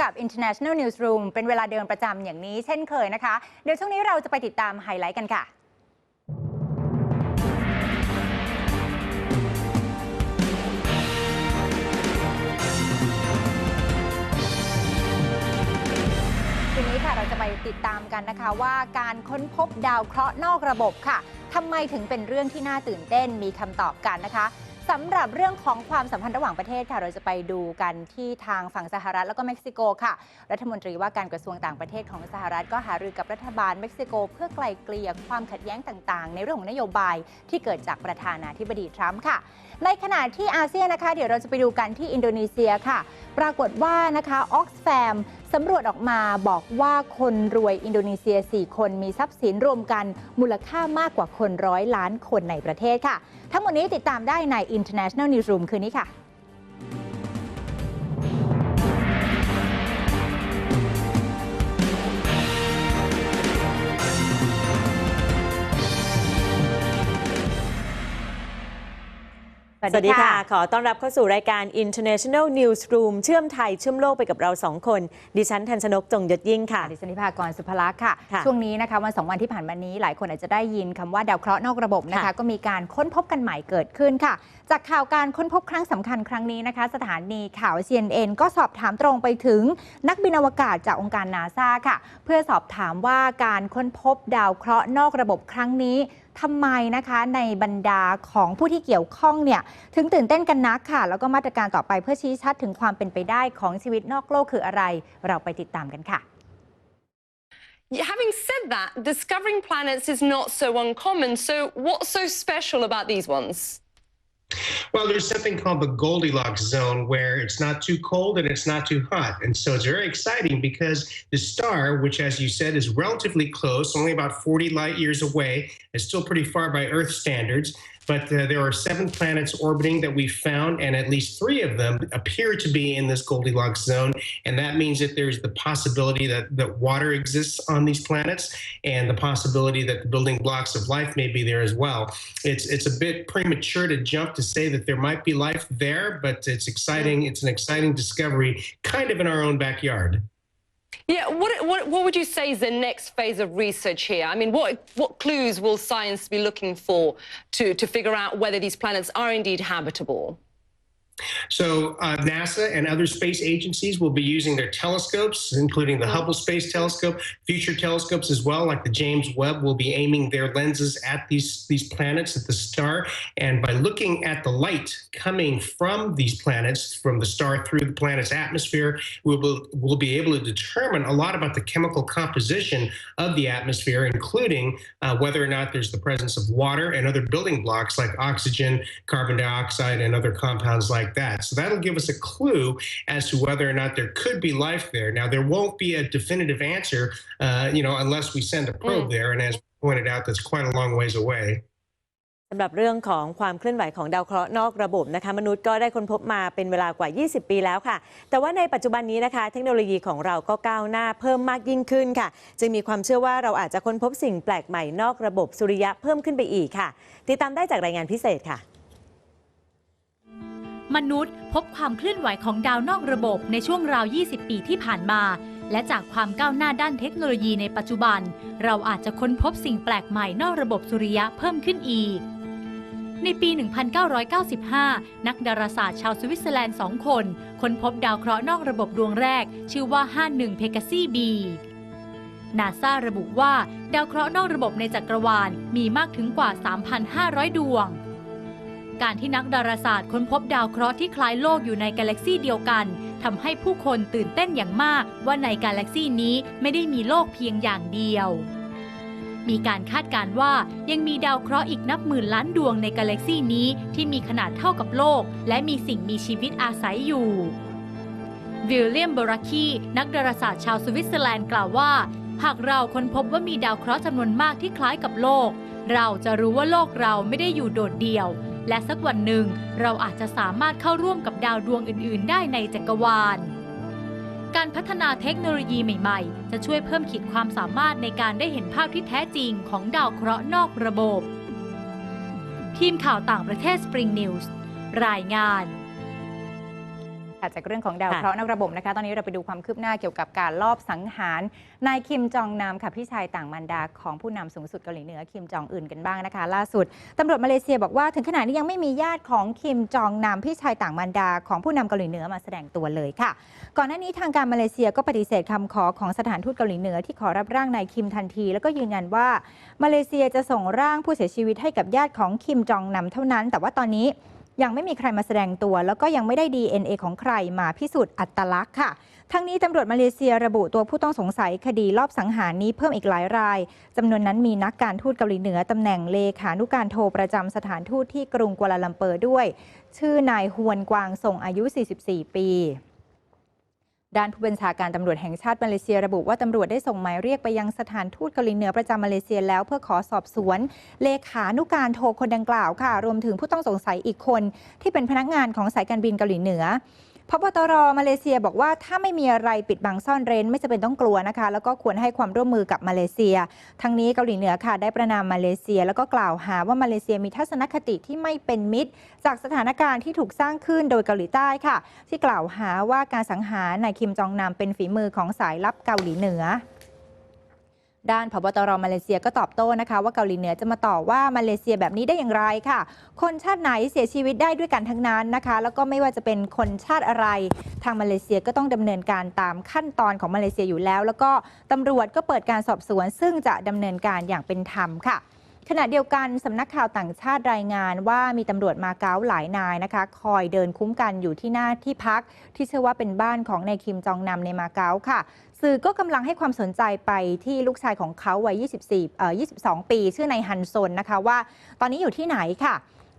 กับ International Newsroom เป็นเวลาเดิมประจำอย่างนี้เช่นเคยนะคะ เดี๋ยวช่วงนี้เราจะไปติดตามไฮไลท์กันค่ะทีนี้ค่ะเราจะไปติดตามกันนะคะว่าการค้นพบดาวเคราะห์นอกระบบค่ะทำไมถึงเป็นเรื่องที่น่าตื่นเต้นมีคำตอบกันนะคะ สำหรับเรื่องของความสัมพันธ์ระหว่างประเทศค่ะ เราจะไปดูกันที่ทางฝั่งสหรัฐแล้วก็เม็กซิโกค่ะ รัฐมนตรีว่าการกระทรวงต่างประเทศของสหรัฐก็หารือกับรัฐบาลเม็กซิโก เพื่อไกลเกลี่ยความขัดแย้งต่างๆ ในเรื่องของนโยบายที่เกิดจากประธานาธิบดีทรัมป์ค่ะ ในขณะที่อาเซียนนะคะ เดี๋ยวเราจะไปดูกันที่อินโดนีเซียค่ะ ปรากฏว่านะคะออกซแฟม สำรวจออกมาบอกว่าคนรวยอินโดนีเซีย 4 คนมีทรัพย์สินรวมกันมูลค่ามากกว่าคนร้อยล้านคนในประเทศค่ะ ทั้งหมดนี้ติดตามได้ใน International Newsroom คืนนี้ค่ะ สวัสดีค่ะ ขอต้อนรับเข้าสู่รายการ International Newsroom เชื่อมไทยเชื่อมโลกไปกับเราสองคน ดิฉันทันชนกจงยศยิ่งค่ะ ดิฉันนิพากรสุภลักษณ์ค่ะค่ะ ช่วงนี้นะคะวันสองวันที่ผ่านมานี้หลายคนอาจจะได้ยินคำว่าดาวเคราะห์นอกระบบนะคะค่ะก็มีการค้นพบกันใหม่เกิดขึ้นค่ะ จากข่าวการค้นพบครั้งสำคัญครั้งนี้นะคะ สถานีข่าว CNN ก็สอบถามตรงไปถึงนักบินอวกาศจากองค์การนาซาค่ะ เพื่อสอบถามว่าการค้นพบดาวเคราะห์นอกระบบครั้งนี้ ทำไมนะคะในบรรดาของผู้ที่เกี่ยวข้องเนี่ยถึงตื่นเต้นกันนักค่ะ แล้วก็มาตรการต่อไปเพื่อชี้ชัดถึงความเป็นไปได้ของชีวิตนอกโลกคืออะไร เราไปติดตามกันค่ะ Having said that, discovering planets is not so uncommon. So, what's so special about these ones? Well, there's something called the Goldilocks zone where it's not too cold and it's not too hot. And so it's very exciting because the star, which, as you said, is relatively close, only about 40 light years away, is still pretty far by Earth standards. But uh, there are seven planets orbiting that we found, and at least three of them appear to be in this Goldilocks zone. And that means that there's the possibility that, that water exists on these planets and the possibility that the building blocks of life may be there as well. It's, it's a bit premature to jump to say that there might be life there, but it's exciting. It's an exciting discovery, kind of in our own backyard. Yeah, what, what, what would you say is the next phase of research here? I mean, what, what clues will science be looking for to, to figure out whether these planets are indeed habitable? So, uh, NASA and other space agencies will be using their telescopes, including the Hubble Space Telescope, future telescopes as well, like the James Webb, will be aiming their lenses at these, these planets, at the star. And by looking at the light coming from these planets, from the star through the planet's atmosphere, we will, we'll be able to determine a lot about the chemical composition of the atmosphere, including uh, whether or not there's the presence of water and other building blocks like oxygen, carbon dioxide, and other compounds like that. So that'll give us a clue as to whether or not there could be life there. Now, there won't be a definitive answer, uh, you know, unless we send a probe there. And as pointed out, that's quite a long ways away. สำหรับเรื่องของความเคลื่อนไหวของดาวเคราะห์นอกระบบนะคะมนุษย์ก็ได้ค้นพบมาเป็นเวลากว่า 20 ปีแล้วค่ะ แต่ว่าในปัจจุบันนี้นะคะ เทคโนโลยีของเราก็ก้าวหน้าเพิ่มมากยิ่งขึ้นค่ะ จึงมีความเชื่อว่าเราอาจจะค้นพบสิ่งแปลกใหม่นอกระบบสุริยะเพิ่มขึ้นไปอีกค่ะ ติดตามได้จากรายงานพิเศษค่ะ มนุษย์ พบความเคลื่อนไหวของดาวนอกระบบในช่วงราว 20 ปีที่ผ่านมา และจากความก้าวหน้าด้านเทคโนโลยีในปัจจุบัน เราอาจจะค้นพบสิ่งแปลกใหม่นอกระบบสุริยะเพิ่มขึ้นอีกในปี 1995 นักดาราศาสตร์ชาวสวิตเซอร์แลนด์ 2 คน ค้นพบดาวเคราะห์นอกระบบดวงแรก ชื่อว่า 51 เพกาซีบีนาซาระบุว่า ดาวเคราะห์นอกระบบในจักรวาลมีมากถึงกว่า 3,500 ดวง การที่นักดาราศาสตร์ค้นพบดาวเคราะห์ที่คล้ายโลกอยู่ในกาแล็กซีเดียวกันทำให้ผู้คนตื่นเต้นอย่างมาก ว่าในกาแล็กซีนี้ไม่ได้มีโลกเพียงอย่างเดียว มีการคาดการณ์ว่ายังมีดาวเคราะห์อีกนับหมื่นล้านดวงในกาแล็กซีนี้ที่มีขนาดเท่ากับโลก และมีสิ่งมีชีวิตอาศัยอยู่วิลเลียมบราคีนักดาราศาสตร์ชาวสวิตเซอร์แลนด์กล่าวว่า หากเราค้นพบว่ามีดาวเคราะห์จำนวนมากที่คล้ายกับโลก เราจะรู้ว่าโลกเราไม่ได้อยู่โดดเดี่ยว และสักวันหนึ่งเราอาจจะสามารถเข้าร่วมกับดาวดวงอื่น ๆ ได้ในจักรวาล การพัฒนาเทคโนโลยีใหม่ ๆ จะช่วยเพิ่มขีดความสามารถในการได้เห็นภาพที่แท้จริงของดาวเคราะห์นอกระบบ ทีมข่าวต่างประเทศ Spring News รายงาน จากเรื่องของดาวค่ะเคราะห์นอกระบบนะคะ ตอนนี้เราไปดูความคืบหน้าเกี่ยวกับการลอบสังหารนายคิมจองนามค่ะพี่ชายต่างมารดาของผู้นำสูงสุดเกาหลีเหนือคิมจองอึนกันบ้างนะคะ ล่าสุดตำรวจมาเลเซียบอกว่าถึงขณะนี้ยังไม่มีญาติของคิมจองนามพี่ชายต่างมารดาของผู้นำเกาหลีเหนือมาแสดงตัวเลยค่ะ ก่อนหน้านี้ทางการมาเลเซียก็ปฏิเสธคำขอของสถานทูตเกาหลีเหนือที่ขอรับร่างนายคิมทันที แล้วก็ยืนยันว่ามาเลเซียจะส่งร่างผู้เสียชีวิตให้กับญาติของคิมจองนำเท่านั้น แต่ว่าตอนนี้ ยังไม่มีใครมาแสดงตัว แล้วก็ยังไม่ได้ DNA ของใครมาพิสูจน์อัตลักษณ์ค่ะ ทั้งนี้ตำรวจมาเลเซียระบุตัวผู้ต้องสงสัยคดีลอบสังหารนี้เพิ่มอีกหลายรายจำนวนนั้นมีนักการทูตเกาหลีเหนือตำแหน่งเลขานุการโทรประจำสถานทูตที่กรุงกัวลาลัมเปอร์ด้วย ชื่อนายฮวนกวางส่งอายุ 44 ปี ด้านผู้บัญชาการตำรวจแห่งชาติมาเลเซียระบุว่าตำรวจได้ส่งหมายเรียกไปยังสถานทูตเกาหลีเหนือประจำมาเลเซียแล้วเพื่อขอสอบสวน เลขานุการโทคนดังกล่าวค่ะ รวมถึงผู้ต้องสงสัยอีกคน ที่เป็นพนักงานของสายการบินเกาหลีเหนือ พบตรมาเลเซียบอกว่าถ้าไม่มีอะไรปิดบังซ่อนเร้น ไม่จำเป็นต้องกลัวนะคะ แล้วก็ควรให้ความร่วมมือกับมาเลเซีย ทั้งนี้เกาหลีเหนือค่ะได้ประนามมาเลเซีย แล้วก็กล่าวหาว่ามาเลเซียมีทัศนคติที่ไม่เป็นมิตร จากสถานการณ์ที่ถูกสร้างขึ้นโดยเกาหลีใต้ค่ะ ที่กล่าวหาว่าการสังหารนายคิมจองนามเป็นฝีมือของสายลับเกาหลีเหนือ ด้านพบตรมาเลเซียก็ตอบโต้นะคะ ว่าเกาหลีเหนือจะมาต่อว่ามาเลเซียแบบนี้ได้อย่างไรค่ะ คนชาติไหนเสียชีวิตได้ด้วยกันทั้งนั้นนะคะ แล้วก็ไม่ว่าจะเป็นคนชาติอะไร ทางมาเลเซียก็ต้องดำเนินการตามขั้นตอนของมาเลเซียอยู่แล้ว แล้วก็ตำรวจก็เปิดการสอบสวน ซึ่งจะดำเนินการอย่างเป็นธรรมค่ะขณะเดียวกันสำนักข่าวต่างชาติรายงานว่ามีตำรวจมาเก๊าหลายนายนะคะ คอยเดินคุ้มกันอยู่ที่หน้าที่พัก ที่เชื่อว่าเป็นบ้านของนายคิมจองนำในมาเก๊าค่ะ สื่อก็กำลังให้ความสนใจไปที่ลูกชายของเขาวัย 24เอ่อ22 ปี ชื่อนายฮันซนนะคะว่า ตอนนี้อยู่ที่ไหนค่ะ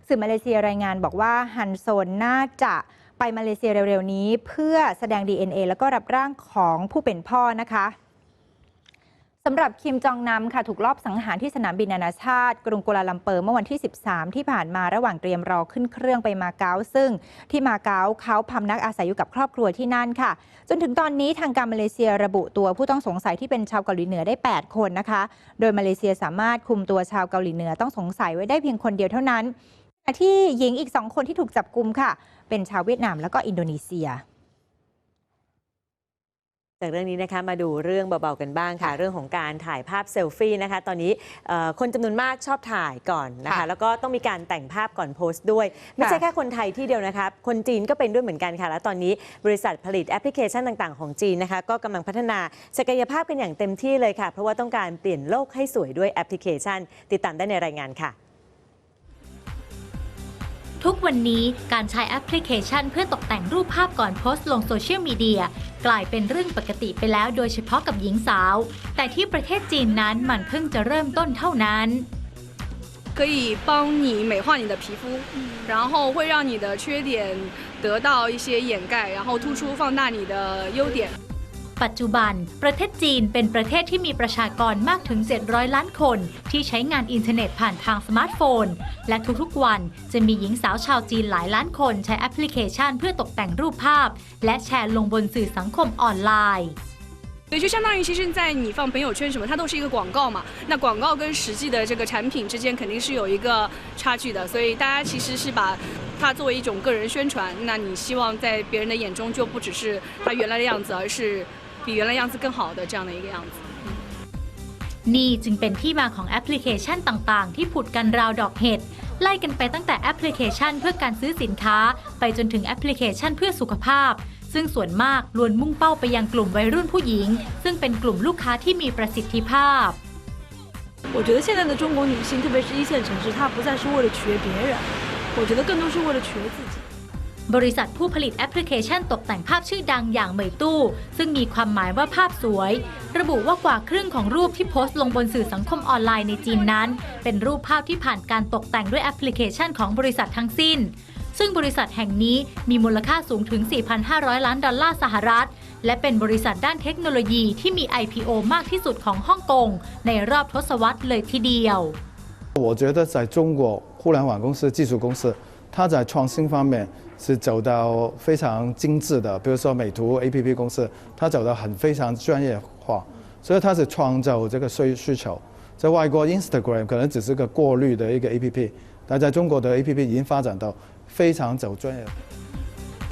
สื่อมาเลเซียรายงานบอกว่าฮันโซนน่าจะไปมาเลเซียเร็วๆนี้ เพื่อแสดง DNA แล้วก็รับร่างของผู้เป็นพ่อนะคะ สำหรับคิมจองนำค่ะถูกลอบสังหารที่สนามบินนานาชาติ กรุงกัวลาลัมเปอร์เมื่อวันที่ 13 ที่ผ่านมาระหว่างเตรียมรอขึ้นเครื่องไปมาเก๊าซึ่งที่มาเก๊าเขาพำนักอาศัยอยู่กับครอบครัวที่นั่นค่ะ จนถึงตอนนี้ทางการมาเลเซียระบุตัวผู้ต้องสงสัยที่เป็นชาวเกาหลีเหนือได้ 8 คนนะคะ โดยมาเลเซียสามารถคุมตัวชาวเกาหลีเหนือต้องสงสัยไว้ได้เพียงคนเดียวเท่านั้นขณะที่หญิงอีกสองคนที่ถูกจับกุมค่ะ เป็นชาวเวียดนามแล้วก็อินโดนีเซีย จากเรื่องนี้นะคะมาดูเรื่องเบาๆกันบ้างค่ะ เรื่องของการถ่ายภาพเซลฟี่นะคะ ตอนนี้เอ่อคนจำนวนมากชอบถ่ายก่อนนะคะ ค่ะแล้วก็ต้องมีการแต่งภาพก่อนโพสต์ด้วย ไม่ใช่แค่คนไทยที่เดียวนะคะ คนจีนก็เป็นด้วยเหมือนกันค่ะ แล้วตอนนี้บริษัทผลิตแอปพลิเคชันต่างๆของจีนนะคะ ก็กำลังพัฒนาศักยภาพกันอย่างเต็มที่เลยค่ะ เพราะว่าต้องการเปลี่ยนโลกให้สวยด้วยแอปพลิเคชัน ติดตามได้ในรายงานค่ะ ทุกวันนี้การใช้แอปพลิเคชันเพื่อตกแต่งรูปภาพก่อนโพสต์ลงโซเชียลมีเดียกลายเป็นเรื่องปกติไปแล้วโดยเฉพาะกับหญิงสาว แต่ที่ประเทศจีนนั้นมันเพิ่งจะเริ่มต้นเท่านั้น 可以帮你美化你的皮肤，然后会让你的缺点得到一些掩盖，然后突出放大你的优点。 ปัจจุบัน ประเทศจีนเป็นประเทศที่มีประชากรมากถึง 700 ล้านคน ที่ใช้งานอินเทอร์เน็ตผ่านทางสมาร์ทโฟน และทุกๆวันจะมีหญิงสาวชาวจีนหลายล้านคนใช้แอปพลิเคชันเพื่อตกแต่งรูปภาพ และแชร์ลงบนสื่อสังคมออนไลน์ 对，就相当于其实在你放朋友圈什么，它都是一个广告嘛。那广告跟实际的这个产品之间肯定是有一个差距的，所以大家其实是把它作为一种个人宣传。那你希望在别人的眼中就不只是它原来的样子，而是 比原来样子更好的这样的一个样子。 นี่จึงเป็นที่มาของแอปพลิเคชันต่างๆ ที่ผุดกันราวดอกเห็ด ไล่กันไปตั้งแต่แอปพลิเคชันเพื่อการซื้อสินค้า ไปจนถึงแอปพลิเคชันเพื่อสุขภาพ ซึ่งส่วนมากล้วนมุ่งเป้าไปยังกลุ่มวัยรุ่นผู้หญิง ซึ่งเป็นกลุ่มลูกค้าที่มีประสิทธิภาพ 我觉得现在的中国女性，特别是一线城市，她不再是为了取悦别人，我觉得更多是为了取悦自己。 บริษัทผู้ผลิตแอปพลิเคชันตกแต่งภาพชื่อดังอย่างเหมยตู้ ซึ่งมีความหมายว่าภาพสวย ระบุว่ากว่าครึ่งของรูปที่โพสต์ลงบนสื่อสังคมออนไลน์ในจีนนั้น เป็นรูปภาพที่ผ่านการตกแต่งด้วยแอปพลิเคชันของบริษัททั้งสิ้น ซึ่งบริษัทแห่งนี้มีมูลค่าสูงถึง 4,500 ล้านดอลลาร์สหรัฐ และเป็นบริษัทด้านเทคโนโลยีที่มี IPO มากที่สุดของฮ่องกงในรอบทศวรรษเลยทีเดียว 我觉得在中国互联网公司、技术公司， 它在创新方面是走到非常精致的，比如说美图 APP 公司，它走到很非常专业化，所以它是创造这个需需求。在外国 Instagram 可能只是个过滤的一个 APP，但在中国的 APP 已经发展到非常走专业。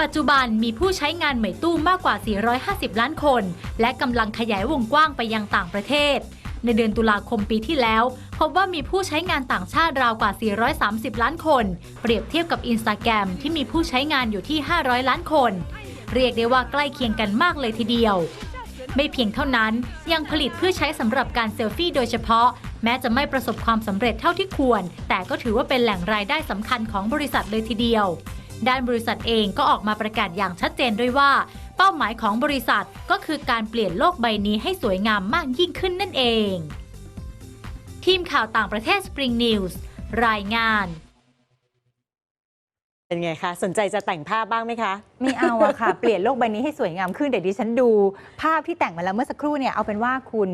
ปัจจุบันมีผู้ใช้งานเหมยตู้มากกว่า 450 ล้านคน และกำลังขยายวงกว้างไปยังต่างประเทศ ในเดือนตุลาคมปีที่แล้ว พบว่ามีผู้ใช้งานต่างชาติราวกว่า 430 ล้านคน เปรียบเทียบกับ Instagram ที่มีผู้ใช้งานอยู่ที่ 500 ล้านคน เรียกได้ว่าใกล้เคียงกันมากเลยทีเดียว ไม่เพียงเท่านั้นยังผลิตเพื่อใช้สำหรับการเซลฟี่โดยเฉพาะ แม้จะไม่ประสบความสำเร็จเท่าที่ควร แต่ก็ถือว่าเป็นแหล่งรายได้สำคัญของบริษัทเลยทีเดียวด้านบริษัทเองก็ออกมาประกาศอย่างชัดเจนด้วยว่าเป้าหมายของบริษัทก็คือการเปลี่ยนโลกใบนี้ให้สวยงามมากยิ่งขึ้นนั่นเอง ทีมข่าวต่างประเทศ Spring News รายงานเป็นไงคะสนใจจะแต่งภาพบ้างไหมคะไม่เอาอะค่ะ เปลี่ยนโลกใบนี้ให้สวยงามขึ้นเดี๋ยวดิฉันดู ภาพที่แต่งมาแล้วเมื่อสักครู่เนี่ยเอาเป็นว่าคุณ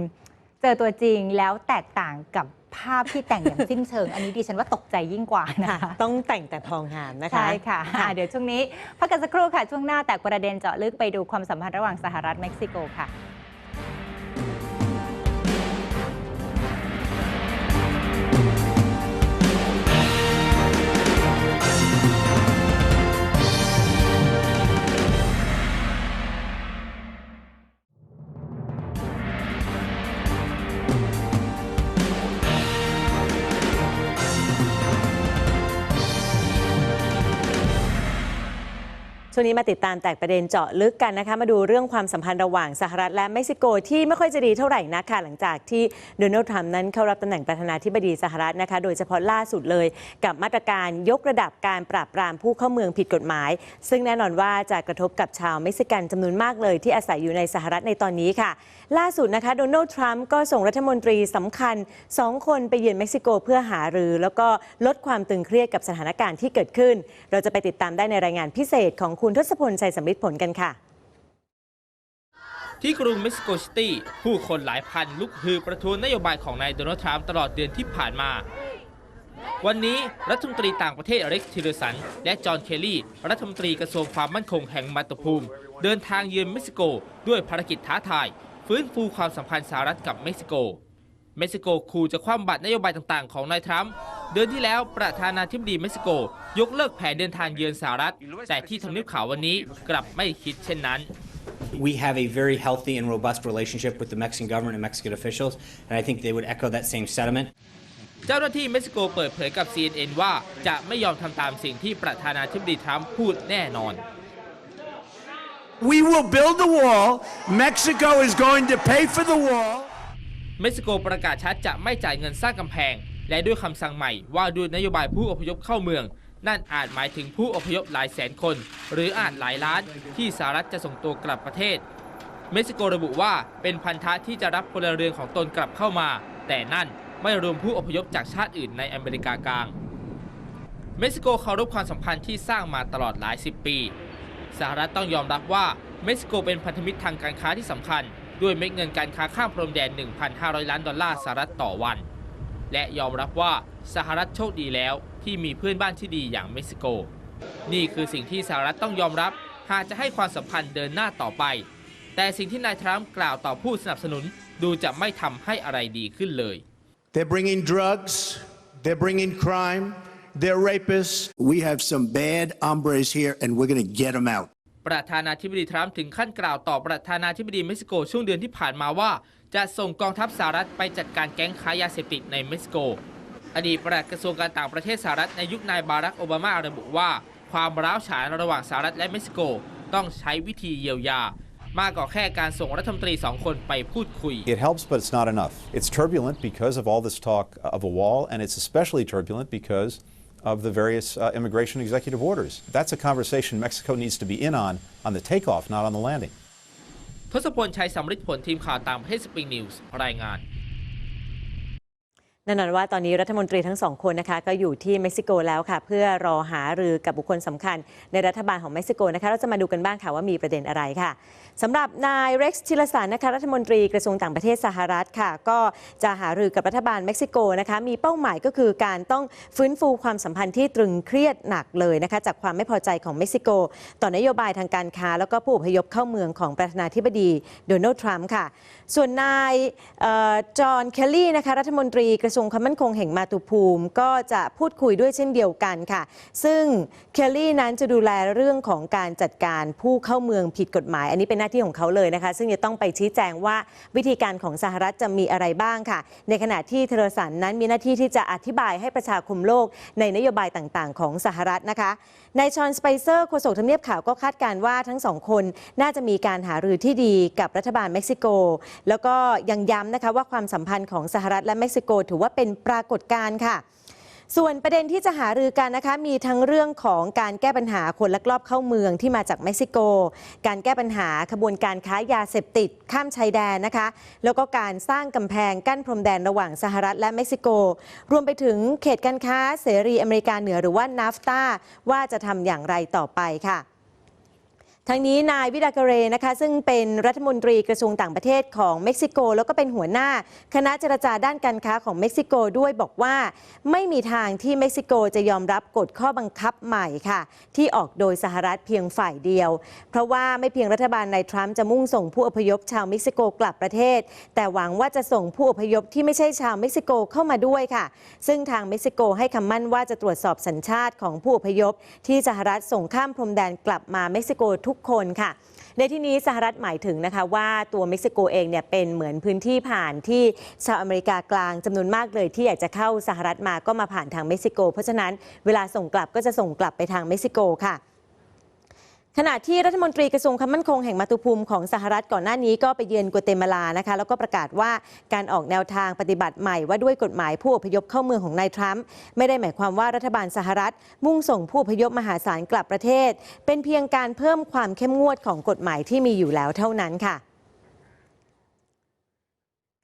เจอตัวจริงแล้วแตกต่างกับ ภาพที่แต่งอย่างสิ้นเชิง อันนี้ดิฉันว่าตกใจยิ่งกว่านะคะ ต้องแต่งแต่พองามนะคะ ใช่ค่ะอะเดี๋ยวช่วงนี้พักกันสักครู่ค่ะ ช่วงหน้าแต่ประเด็นเจาะลึกไปดูความสัมพันธ์ระหว่างสหรัฐเม็กซิโกค่ะ ช่วงนี้มาติดตามแตกประเด็นเจาะลึกกันนะคะ มาดูเรื่องความสัมพันธ์ระหว่างสหรัฐและเม็กซิโกที่ไม่ค่อยจะดีเท่าไหร่นักค่ะหลังจากที่โดนัลด์ทรัมป์นั้นเข้ารับตำแหน่งประธานาธิบดีสหรัฐนะคะ โดยเฉพาะล่าสุดเลย กับมาตรการยกระดับการปราบปรามผู้เข้าเมืองผิดกฎหมาย ซึ่งแน่นอนว่าจะกระทบกับชาวเม็กซิกันจำนวนมากเลย ที่อาศัยอยู่ในสหรัฐในตอนนี้ค่ะ ล่าสุดนะคะโดนัลด์ทรัมป์ก็ส่งรัฐมนตรีสำคัญ 2 คนไปเยือนเม็กซิโกเพื่อหารือ แล้วก็ลดความตึงเครียดกับสถานการณ์ที่เกิดขึ้น เราจะไปติดตามได้ในรายงานพิเศษของคุณุณทศพลชัยสำริดผลกันค่ะ ที่กรุงเม็กซิโกซิตี้ผู้คนหลายพันลุกฮือประท้วงนโยบายของนายโดนัลด์ทรัมป์ตลอดเดือนที่ผ่านมา วันนี้รัฐมนตรีต่างประเทศอเล็กซ์ทิเลสัน และจอห์นเคลลี่รัฐมนตรีกระทรวงความมั่นคงแห่งมาตุภูมิ เดินทางเยือนเม็กซิโก ด้วยภารกิจท้าทาย ฟื้นฟูความสัมพันธ์สหรัฐกับเม็กซิโก เม็กซิโกขู่จะคว่ำบาตรนโยบายต่างๆ ของนายทรัมป์เดือนที่แล้วประธานาธิบดีเม็กซิโก ยกเลิกแผนเดินทางเยือนสหรัฐ แต่ที่ทำเนียบขาววันนี้กลับไม่คิดเช่นนั้น We have a very healthy and robust relationship with the Mexican government and Mexican officials, and I think they would echo that same sentiment. เจ้าหน้าที่เม็กซิโกเปิดเผยกับ CNN ว่าจะไม่ยอมทำตามสิ่งที่ประธานาธิบดีทรัมป์พูดแน่นอน We will build the wall. Mexico is going to pay for the wall. เม็กซิโกประกาศชัดจะไม่จ่ายเงินสร้างกำแพง และด้วยคำสั่งใหม่ว่าด้วยนโยบายผู้อพยพเข้าเมือง นั่นอาจหมายถึงผู้อพยพหลายแสนคน หรืออาจหลายล้านที่สหรัฐจะส่งตัวกลับประเทศ เม็กซิโกระบุว่าเป็นพันธะที่จะรับพลเรือนของตนกลับเข้ามา แต่นั่นไม่รวมผู้อพยพจากชาติอื่นในอเมริกากลาง เม็กซิโกเคารพความสัมพันธ์ที่สร้างมาตลอดหลายสิบปี สหรัฐต้องยอมรับว่าเม็กซิโกเป็นพันธมิตรทางการค้าที่สำคัญ ด้วยเม็ดเงินการค้าข้ามพรมแดน 1,500 ล้านดอลลาร์สหรัฐต่อวัน และยอมรับว่าสหรัฐโชคดีแล้วที่มีเพื่อนบ้านที่ดีอย่างเม็กซิโก นี่คือสิ่งที่สหรัฐต้องยอมรับ หากจะให้ความสัมพันธ์เดินหน้าต่อไป แต่สิ่งที่นายทรัมป์กล่าวต่อผู้สนับสนุนดูจะไม่ทำให้อะไรดีขึ้นเลย They're bringing drugs. They're bringing crime. They're rapists. We have some bad hombres here, and we're going to get them out. ประธานาธิบดีทรัมป์ถึงขั้นกล่าวต่อประธานาธิบดีเม็กซิโกช่วงเดือนที่ผ่านมาว่า จะส่งกองทัพสหรัฐไปจัดการแก๊งค้ายาเสพติดในเม็กซิโก อดีตปลัดกระทรวงการต่างประเทศสหรัฐในยุคนายบารักโอบามาระบุว่า ความร้าวฉานระหว่างสหรัฐและเม็กซิโกต้องใช้วิธีเยียวยามากกว่าแค่การส่งรัฐมนตรีสองคนไปพูดคุย It helps, but it's not enough. It's turbulent because of all this talk of a wall, and it's especially turbulent because of the various uh, immigration executive orders. That's a conversation Mexico needs to be in on on the takeoff, not on the landing. ทศพลชัยสำริดผลทีมข่าวต่างประเทศสปริงนิวส์รายงานแน่นอนว่าตอนนี้รัฐมนตรีทั้งสองคนนะคะก็อยู่ที่เม็กซิโกแล้วค่ะ เพื่อรอหารือกับบุคคลสำคัญในรัฐบาลของเม็กซิโกนะคะเราจะมาดูกันบ้างค่ะว่ามีประเด็นอะไรค่ะ สำหรับนายเร็กซ์ทิลสันนะคะรัฐมนตรีกระทรวงต่างประเทศสหรัฐค่ะ ก็จะหารือกับรัฐบาลเม็กซิโกนะคะมีเป้าหมายก็คือการต้องฟื้นฟูความสัมพันธ์ที่ตรึงเครียดหนักเลยนะคะจากความไม่พอใจของเม็กซิโก ต่อนโยบายทางการค้า แล้วก็ผู้อพยพเข้าเมืองของประธานาธิบดีโดนัลด์ทรัมป์ค่ะ ส่วนนายจอห์นเคลลี่นะคะรัฐมนตรีกระทรวงทรวงความมั่นคงแห่งมาตุภูมิ ก็จะพูดคุยด้วยเช่นเดียวกันค่ะ ซึ่งเคลลี่นั้นจะดูแลเรื่องของการจัดการผู้เข้าเมืองผิดกฎหมาย อันนี้เป็นหน้าที่ของเขาเลยนะคะ ซึ่งจะต้องไปชี้แจงว่าวิธีการของสหรัฐจะมีอะไรบ้างค่ะ ในขณะที่เทเลสันนั้นมีหน้าที่ที่จะอธิบายให้ประชาคมโลกในนโยบายต่างๆ ของสหรัฐนะคะนายชอนสไปเซอร์โฆษกทำเนียบข่าวก็คาดการณ์ว่าทั้งสองคนน่าจะมีการหารือที่ดีกับรัฐบาลเม็กซิโก แล้วก็ยังย้ำนะคะว่าความสัมพันธ์ของสหรัฐและเม็กซิโก ถือว่าเป็นปรากฏการณ์ค่ะ ส่วนประเด็นที่จะหารือกันนะคะ มีทั้งเรื่องของการแก้ปัญหาคนลักลอบเข้าเมืองที่มาจากเม็กซิโก การแก้ปัญหาขบวนการค้ายาเสพติดข้ามชายแดนนะคะ แล้วก็การสร้างกำแพงกั้นพรมแดนระหว่างสหรัฐและเม็กซิโก รวมไปถึงเขตการค้าเสรีอเมริกาเหนือหรือว่านาฟตาว่าจะทำอย่างไรต่อไปค่ะ ทั้งนี้นายวิดากเรนะคะซึ่งเป็นรัฐมนตรีกระทรวงต่างประเทศของเม็กซิโก แล้วก็เป็นหัวหน้า คณะเจรจาด้านการค้าของเม็กซิโกด้วยบอกว่า ไม่มีทางที่เม็กซิโกจะยอมรับกฎข้อบังคับใหม่ค่ะ ที่ออกโดยสหรัฐเพียงฝ่ายเดียว เพราะว่าไม่เพียงรัฐบาลนายทรัมป์จะมุ่งส่งผู้อพยพชาวเม็กซิโกกลับประเทศ แต่หวังว่าจะส่งผู้อพยพที่ไม่ใช่ชาวเม็กซิโกเข้ามาด้วยค่ะ ซึ่งทางเม็กซิโกให้คำมั่นว่าจะตรวจสอบสัญชาติของผู้อพยพ ที่สหรัฐส่งข้ามพรมแดนกลับมาเม็กซิโกทุกกคนค่ะ ในที่นี้สหรัฐหมายถึงนะคะว่าตัวเม็กซิโกเองเนี่ยเป็นเหมือนพื้นที่ผ่านที่ชาวอเมริกากลางจำนวนมากเลยที่อยากจะเข้าสหรัฐมาก็มาผ่านทางเม็กซิโก เพราะฉะนั้นเวลาส่งกลับก็จะส่งกลับไปทางเม็กซิโกค่ะ ขณะที่รัฐมนตรีกระทรวงคมนาคมแห่งมาตุภูมิของสหรัฐก่อนหน้านี้ก็ไปเยือนกัวเตมาลานะคะแล้วก็ประกาศว่าการออกแนวทางปฏิบัติใหม่ว่าด้วยกฎหมายผู้อพยพเข้าเมืองของนายทรัมป์ไม่ได้หมายความว่ารัฐบาลสหรัฐ มุ่งส่งผู้อพยพมหาศาลกลับประเทศ เป็นเพียงการเพิ่มความเข้มงวดของกฎหมายที่มีอยู่แล้วเท่านั้นค่ะ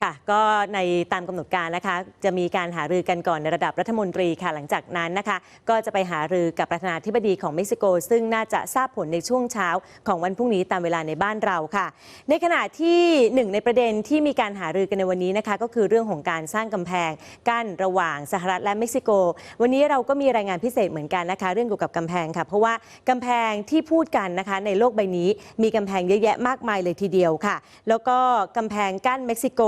ค่ะก็ในตามกำหนดการนะคะ จะมีการหารือกันก่อนในระดับรัฐมนตรีค่ะหลังจากนั้นนะคะ ก็จะไปหารือกับประธานาธิบดีของเม็กซิโก ซึ่งน่าจะทราบผลในช่วงเช้าของวันพรุ่งนี้ตามเวลาในบ้านเราค่ะ ในขณะที่หนึ่งในประเด็นที่มีการหารือกันในวันนี้นะคะ ก็คือเรื่องของการสร้างกำแพงกั้นระหว่างสหรัฐและเม็กซิโก วันนี้เราก็มีรายงานพิเศษเหมือนกันนะคะ เรื่องเกี่ยวกับกำแพงค่ะ เพราะว่ากำแพงที่พูดกันนะคะ ในโลกใบนี้มีกำแพงเยอะแยะมากมายเลยทีเดียวค่ะ แล้วก็กำแพงกั้นเม็กซิโก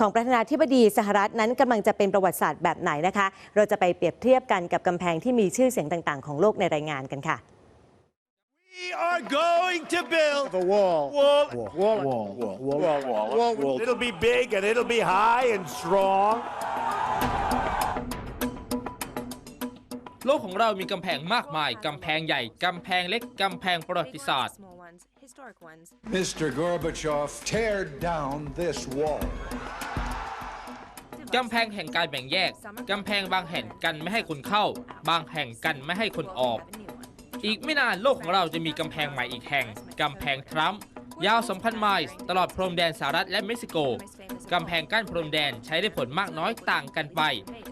ของประธานาธิบดีสหรัฐนั้นกำลังจะเป็นประวัติศาสตร์แบบไหนนะคะ เราจะไปเปรียบเทียบกันกับกำแพงที่มีชื่อเสียงต่างๆ ของโลกในรายงานกันค่ะ We are going to build The wall. wall. Wall. Wall. Wall. Wall. Wall. Wall. Wall. It'll be big and it'll be high and strong. โลกของเรามีกำแพงมากมาย กำแพงใหญ่ กำแพงเล็ก กำแพงประวัติศาสตร์ Mr. Gorbachev, tear down this wall. กำแพงแห่งการแบ่งแยก กำแพงบางแห่งกันไม่ให้คนเข้า บางแห่งกันไม่ให้คนออก อีกไม่นานโลกของเราจะมีกำแพงใหม่อีกแห่ง กำแพงทรัมป์ยาว2,000ไมล์ตลอดพรมแดนสหรัฐและเม็กซิโก กำแพงกั้นพรมแดนใช้ได้ผลมากน้อยต่างกันไป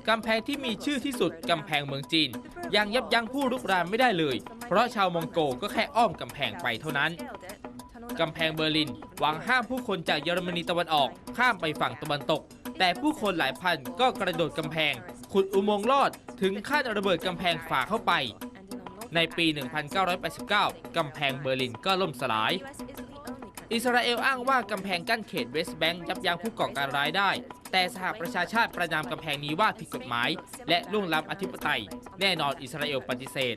กำแพงที่มีชื่อที่สุด กำแพงเมืองจีน ยังยับยั้งผู้รุกรานไม่ได้เลย เพราะชาวมองโกก็แค่อ้อมกำแพงไปเท่านั้น กำแพงเบอร์ลิน หวังห้ามผู้คนจากเยอรมนีตะวันออก ข้ามไปฝั่งตะวันตก แต่ผู้คนหลายพันก็กระโดดกำแพง ขุดอุโมงค์ลอดถึงขั้นระเบิดกำแพงฝ่าเข้าไป ในปี 1989 กำแพงเบอร์ลินก็ล่มสลาย อิสราเอลอ้างว่ากำแพงกั้นเขตเวสต์แบงค์ยับยั้งผู้ก่อการร้ายได้ แต่สหประชาชาติประนามกำแพงนี้ว่าผิดกฎหมาย และล่วงล้ำอธิปไตย แน่นอนอิสราเอลปฏิเสธ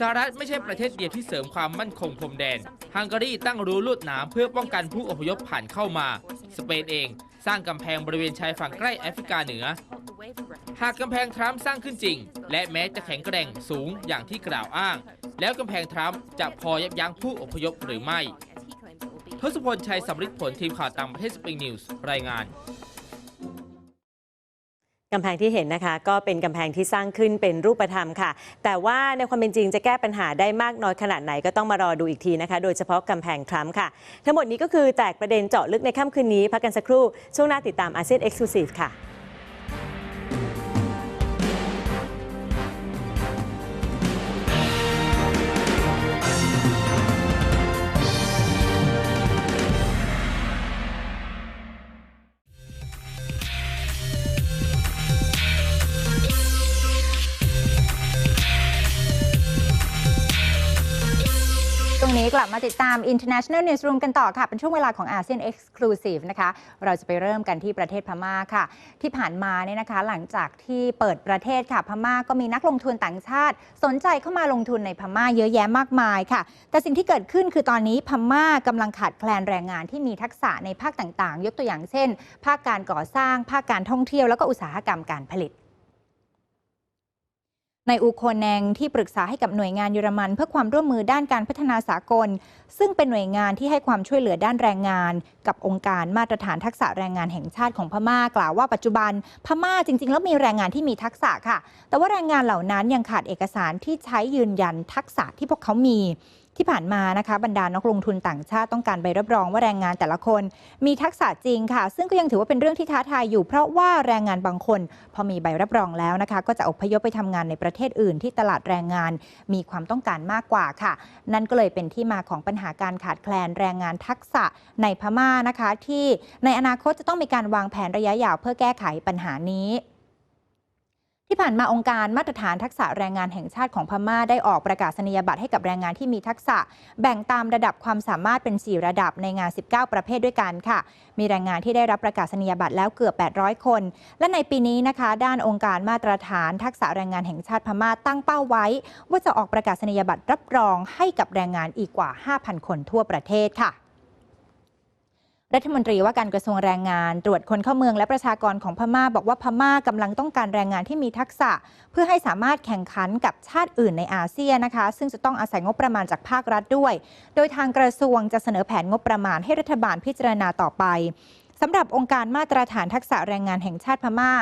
สหรัฐไม่ใช่ประเทศเดียวที่เสริมความมั่นคงพรมแดน ฮังการีตั้งรั้ลวดหนามเพื่อป้องกันผู้อพยพผ่านเข้ามา สเปนเองสร้างกำแพงบริเวณชายฝั่งใกล้แอฟริกาเหนือ หากกำแพงทรัมป์สร้างขึ้นจริง และแม้จะแข็งแกร่งสูงอย่างที่กล่าวอ้าง แล้วกำแพงทรัมป์จะพอยับยั้งผู้อพยพหรือไม่ ทศพลชัยสำริดผลทีมข่าวต่างประเทศสปริงนิวส์รายงาน กำแพงที่เห็นนะคะก็เป็นกำแพงที่สร้างขึ้นเป็นรูปธรรมค่ะ แต่ว่าในความเป็นจริงจะแก้ปัญหาได้มากน้อยขนาดไหนก็ต้องมารอดูอีกทีนะคะ โดยเฉพาะกำแพงทรัมป์ค่ะ ทั้งหมดนี้ก็คือแตกประเด็นเจาะลึกในค่ำคืนนี้ พักกันสักครู่ ช่วงหน้าติดตามอาเซียนเอ็กซ์คลูซีฟค่ะ นี้กลับมาติดตาม International Newsroom กันต่อค่ะ เป็นช่วงเวลาของอาเซียน Exclusive นะคะ เราจะไปเริ่มกันที่ประเทศพม่าค่ะ ที่ผ่านมาเนี่ยนะคะ หลังจากที่เปิดประเทศค่ะ พม่าก็มีนักลงทุนต่างชาติ สนใจเข้ามาลงทุนในพม่าเยอะแยะมากมายค่ะ แต่สิ่งที่เกิดขึ้นคือตอนนี้พม่ากำลังขาดแคลนแรงงานที่มีทักษะในภาคต่างๆ ยกตัวอย่างเช่น ภาคการก่อสร้าง ภาคการท่องเที่ยวแล้วก็อุตสาหกรรมการผลิต ในอูโคแนงที่ปรึกษาให้กับหน่วยงานเยอรมัน เพื่อความร่วมมือด้านการพัฒนาสากล ซึ่งเป็นหน่วยงานที่ให้ความช่วยเหลือด้านแรงงาน กับองค์การมาตรฐานทักษะแรงงานแห่งชาติของพม่ากล่าวว่าปัจจุบันพม่าจริง ๆ แล้วมีแรงงานที่มีทักษะค่ะ แต่ว่าแรงงานเหล่านั้นยังขาดเอกสารที่ใช้ยืนยันทักษะที่พวกเขามี ที่ผ่านมานะคะบรรดานักลงทุนต่างชาติต้องการใบรับรองว่าแรงงานแต่ละคน มีทักษะจริงค่ะ ซึ่งก็ยังถือว่าเป็นเรื่องที่ท้าทายอยู่ เพราะว่าแรงงานบางคน พอมีใบรับรองแล้วนะคะ ก็จะอพยพไปทำงานในประเทศอื่น ที่ตลาดแรงงานมีความต้องการมากกว่าค่ะ นั่นก็เลยเป็นที่มาของปัญหาการขาดแคลนแรงงานทักษะในพม่านะคะ ที่ในอนาคตจะต้องมีการวางแผนระยะยาวเพื่อแก้ไขปัญหานี้ ที่ผ่านมาองค์การมาตรฐานทักษะแรงงานแห่งชาติของพม่าได้ออกประกาศนียบัตรให้กับแรงงานที่มีทักษะ แบ่งตามระดับความสามารถเป็น 4 ระดับในงาน 19 ประเภทด้วยกันค่ะ มีแรงงานที่ได้รับประกาศนียบัตรแล้วเกือบ 800 คน และในปีนี้นะคะ ด้านองค์การมาตรฐานทักษะแรงงานแห่งชาติพม่าตั้งเป้าไว้ ว่าจะออกประกาศนียบัตรรับรองให้กับแรงงานอีกกว่า 5,000 คนทั่วประเทศค่ะ รัฐมนตรีว่าการกระทรวงแรงงาน ตรวจคนเข้าเมืองและประชากรของพม่า บอกว่าพม่ากำลังต้องการแรงงานที่มีทักษะ เพื่อให้สามารถแข่งขันกับชาติอื่นในอาเซียนนะคะ ซึ่งจะต้องอาศัยงบประมาณจากภาครัฐด้วย โดยทางกระทรวงจะเสนอแผนงบประมาณให้รัฐบาลพิจารณาต่อไป สำหรับองค์การมาตรฐานทักษะแรงงานแห่งชาติพม่า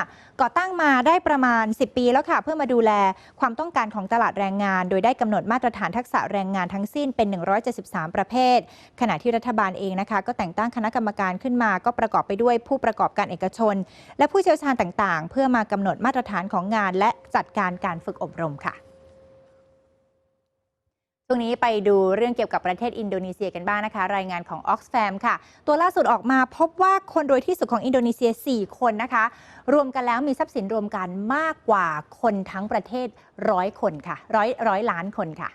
ก่อตั้งมาได้ประมาณ 10 ปีแล้วค่ะ เพื่อมาดูแลความต้องการของตลาดแรงงาน โดยได้กำหนดมาตรฐานทักษะแรงงานทั้งสิ้นเป็น 173 ประเภท ขณะที่รัฐบาลเองนะคะ ก็แต่งตั้งคณะกรรมการขึ้นมา ก็ประกอบไปด้วยผู้ประกอบการเอกชน และผู้เชี่ยวชาญต่างๆ เพื่อมากำหนดมาตรฐานของงาน และจัดการการฝึกอบรมค่ะ ช่วงนี้ไปดูเรื่องเกี่ยวกับประเทศอินโดนีเซียกันบ้างนะคะ รายงานของ Oxfam ค่ะ ตัวล่าสุดออกมาพบว่าคนรวยที่สุดของอินโดนีเซีย 4 คนนะคะ รวมกันแล้วมีทรัพย์สินรวมกันมากกว่าคนทั้งประเทศร้อยคนค่ะร้อยร้อยล้านคนค่ะ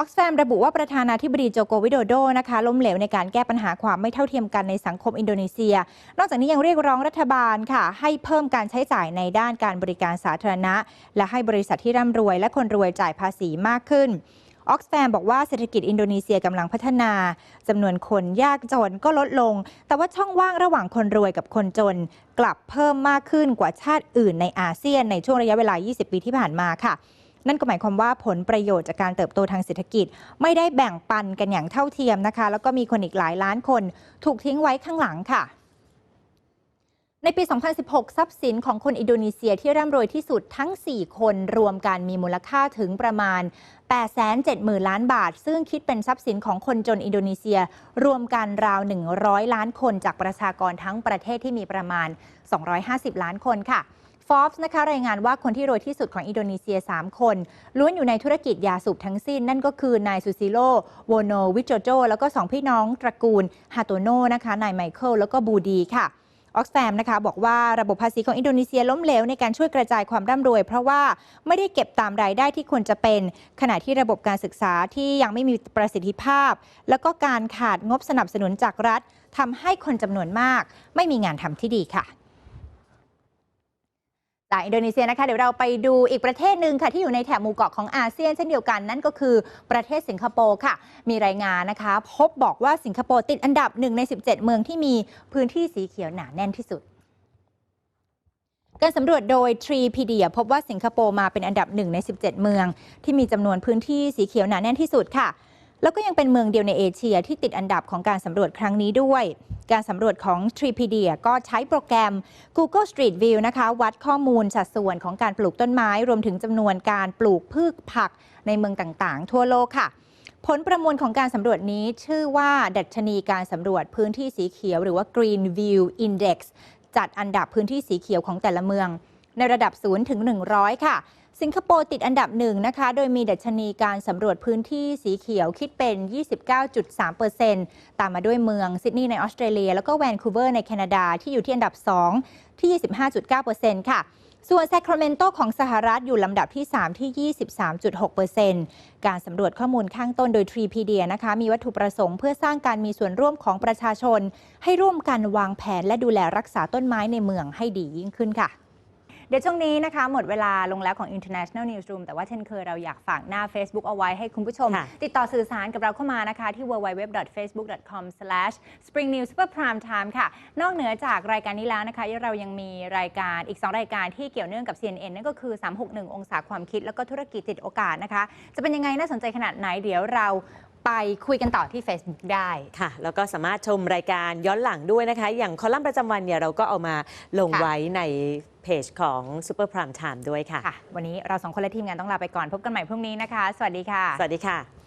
ออกซแฟมระบุว่าประธานาธิบดีโจโกวิโดโดนะคะล้มเหลวในการแก้ปัญหาความไม่เท่าเทียมกันในสังคมอินโดนีเซีย นอกจากนี้ยังเรียกร้องรัฐบาลค่ะ ให้เพิ่มการใช้จ่ายในด้านการบริการสาธารณะ และให้บริษัทที่ร่ำรวย และคนรวยจ่ายภาษีมากขึ้นออกซแฟมบอกว่าเศรษฐกิจอินโดนีเซียกำลังพัฒนาจำนวนคนยากจนก็ลดลง แต่ว่าช่องว่างระหว่างคนรวยกับคนจน กลับเพิ่มมากขึ้นกว่าชาติอื่นในอาเซียนในช่วงระยะเวลา 20 ปีที่ผ่านมาค่ะ นั่นก็หมายความว่าผลประโยชน์จากการเติบโตทางเศรษฐกิจ ไม่ได้แบ่งปันกันอย่างเท่าเทียมนะคะ แล้วก็มีคนอีกหลายล้านคน ถูกทิ้งไว้ข้างหลังค่ะ ในปี 2016 ทรัพย์สินของคนอินโดนีเซียที่ร่ำรวยที่สุดทั้ง 4 คนรวมกันมีมูลค่าถึงประมาณ 870,000 ล้านบาท ซึ่งคิดเป็นทรัพย์สินของคนจนอินโดนีเซีย รวมกันราว 100 ล้านคนจากประชากรทั้งประเทศที่มีประมาณ 250 ล้านคนค่ะ Forbes นะคะรายงานว่าคนที่รวยที่สุดของอินโดนีเซีย 3 คน ล้วนอยู่ในธุรกิจยาสูบทั้งสิ้น นั่นก็คือนายซูซิโลโวโนวิโจโจ แล้วก็ 2 พี่น้องตระกูลฮาโตโนนะคะนายไมเคิลแล้วก็บูดีค่ะออกซแฟมนะคะบอกว่าระบบภาษีของอินโดนีเซียล้มเหลวในการช่วยกระจายความร่ำรวย เพราะว่าไม่ได้เก็บตามรายได้ที่ควรจะเป็น ขณะที่ระบบการศึกษาที่ยังไม่มีประสิทธิภาพ แล้วก็การขาดงบสนับสนุนจากรัฐทำให้คนจำนวนมาก ไม่มีงานทำที่ดีค่ะ จากอินโดนีเซียนะคะเดี๋ยวเราไปดูอีกประเทศหนึ่งค่ะที่อยู่ในแถบหมู่เกาะของอาเซียนเช่นเดียวกันนั่นก็คือประเทศสิงคโปร์ค่ะ มีรายงานนะคะ พบบอกว่าสิงคโปร์ติดอันดับหนึ่งใน 17 เมืองที่มีพื้นที่สีเขียวหนาแน่นที่สุดการสำรวจโดย Treepedia พบว่าสิงคโปร์มาเป็นอันดับหนึ่งใน 17 เมือง ที่มีจำนวนพื้นที่สีเขียวหนาแน่นที่สุดค่ะ แล้วก็ยังเป็นเมืองเดียวในเอเชียที่ติดอันดับของการสำรวจครั้งนี้ด้วย การสำรวจของ Treepedia ก็ใช้โปรแกรม Google Street View นะคะ วัดข้อมูลสัดส่วนของการปลูกต้นไม้ รวมถึงจำนวนการปลูกพืชผักในเมืองต่างๆ ทั่วโลกค่ะ ผลประมวลของการสำรวจนี้ชื่อว่าดัชนีการสำรวจพื้นที่สีเขียว หรือว่า Green View Index จัดอันดับพื้นที่สีเขียวของแต่ละเมือง ในระดับ0ถึง100 ค่ะ สิงคโปร์ติดอันดับหนึ่งนะคะ โดยมีดัชนีการสำรวจพื้นที่สีเขียวคิดเป็น 29.3%ตามมาด้วยเมืองซิดนีย์ในออสเตรเลีย แล้วก็แวนคูเวอร์ในแคนาดาที่อยู่ที่อันดับ 2 ที่ 25.9%ค่ะส่วน Sacramento ของสหรัฐอยู่ลำดับที่ 3 ที่ 23.6%การสำรวจข้อมูลข้างต้นโดย Treepedia นะคะ มีวัตถุประสงค์เพื่อสร้างการมีส่วนร่วมของประชาชน ให้ร่วมกันวางแผนและดูแลรักษาต้นไม้ในเมืองให้ดียิ่งขึ้นค่ะ เดี๋ยวช่วงนี้นะคะ หมดเวลาลงแล้วของ International Newsroom แต่ว่าเช่นเคยเราอยากฝากหน้า Facebook เอาไว้ให้คุณผู้ชมค่ะติดต่อสื่อสารกับเราเข้ามานะคะ ที่ www.facebook.com/springnews_superprimetime ค่ะ นอกเหนือจากรายการนี้แล้วนะคะ เรายังมีรายการอีก 2 รายการที่เกี่ยวเนื่องกับ CNN นั่นก็คือ 361 องศาความคิด แล้วก็ธุรกิจติดโอกาสนะคะ จะเป็นยังไงน่าสนใจขนาดไหนเดี๋ยวเราไปคุยกันต่อที่ Facebook ได้ค่ะ แล้วก็สามารถชมรายการย้อนหลังด้วยนะคะ อย่างคอลัมน์ประจำวันเนี่ยเราก็เอามาลงค่ะไว้ใน เพจของ Super Prime Time ด้วยค่ะ ค่ะ วันนี้เราสองคนและทีมงานต้องลาไปก่อนพบกันใหม่พรุ่งนี้นะคะ สวัสดีค่ะ สวัสดีค่ะ